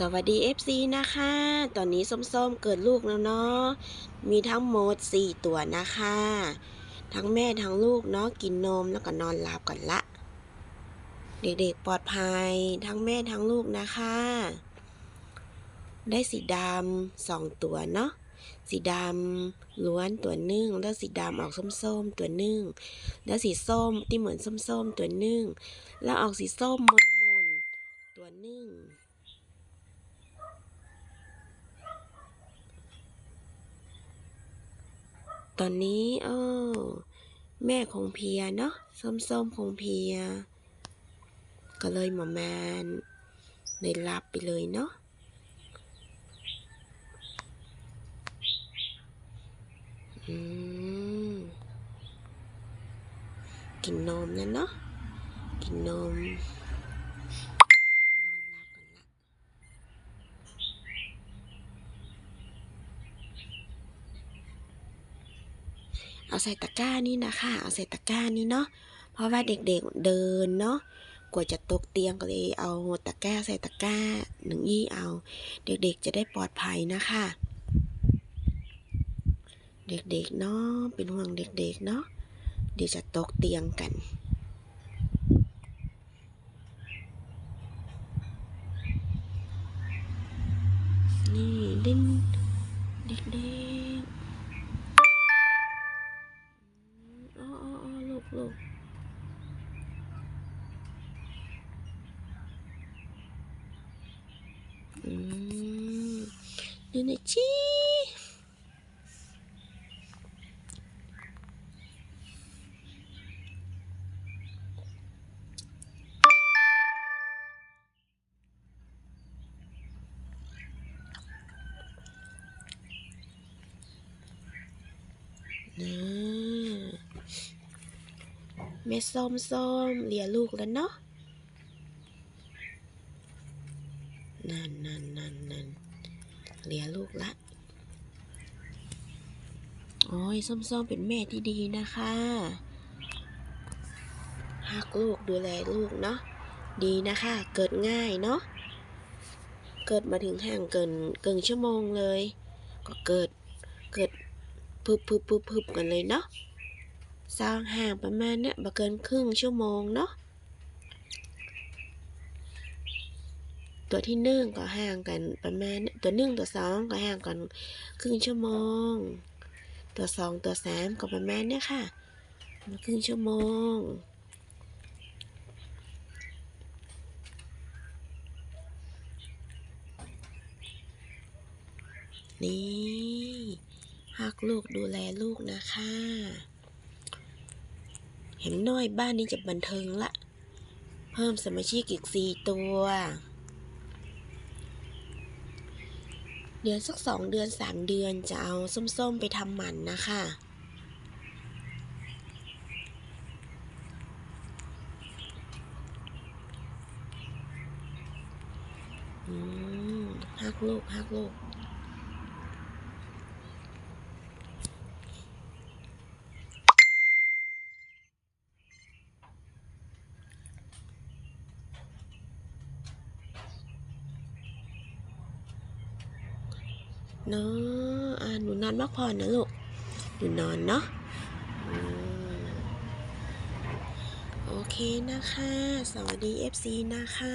สวัสดี FC นะคะ ตอนนี้ส้มๆเกิดลูกแล้วเนาะ มีทั้งหมด 4 ตัวนะคะ ทั้งแม่ทั้งลูกเนาะกินนมแล้วก็นอนหลับกันละ เด็กๆปลอดภัยทั้งแม่ทั้งลูกนะคะ ได้สีดำสองตัวเนาะ สีดำล้วนตัวนึ่งแล้วสีดำออกส้มๆตัวนึ่ง แล้วสีส้มที่เหมือนส้มๆตัวนึ่ง แล้วออกสีส้มมนๆตัวนึ่ง ตอนนี้เออแม่คงเพียเนาะส้มๆคงเพีย ก็เลยหมอแมนได้รับไปเลยเนาะอืมกินนมแล้วเนาะกินนม นอนหลับกันละ เอาใส่ตะกร้านี่นะคะ เอาใส่ตะกร้านี่เนาะ เพราะว่าเด็กๆเดินเนาะ กว่าจะตกเตียงก็เลยเอาตะกร้าใส่ตะกร้าหนึ่งยี่เอา เด็กๆจะได้ปลอดภัยนะคะ เด็กๆเนาะ เป็นห่วงเด็กๆเนาะ เดี๋ยวจะตกเตียงกัน อ๋อลูกลูกอืมดูห น่อยจีนะแม่ส้มส้มเลียลูกแล้วเนาะนั่นนั่นนั่นนั่นเลียลูกละโอ้ยส้มๆเป็นแม่ที่ดีนะคะหักลูกดูแลลูกเนาะดีนะคะ เกิดง่ายเนาะเกิดมาถึงห่างเกินเกินชั่วโมงเลย ก็เกิดเกิดพึบพึบพึบพึบกันเลยเนาะ สร้างห่างประมาณเนี้ยบ่เกินครึ่งชั่วโมงเนาะตัวที่หนึ่งก็ห่างกันประมาณตัวหนึ่งตัวสองก็ห่างกันครึ่งชั่วโมง ตัวสองตัวสามก็ประมาณเนี้ยค่ะครึ่งชั่วโมง นี่หักลูกดูแลลูกนะคะ เห็นน้อยบ้านนี้จะบันเทิงละ เพิ่มสมาชิกอีกสี่ตัว เดือนสักสองเดือนสามเดือนจะเอาส้มๆไปทำหมันนะคะอืมฮักลูกฮักลูก เนาะอ่าหนูนอนพักผ่อนนะลูกหนูนอนเนาะโอเคนะคะ สวัสดี FC นะคะ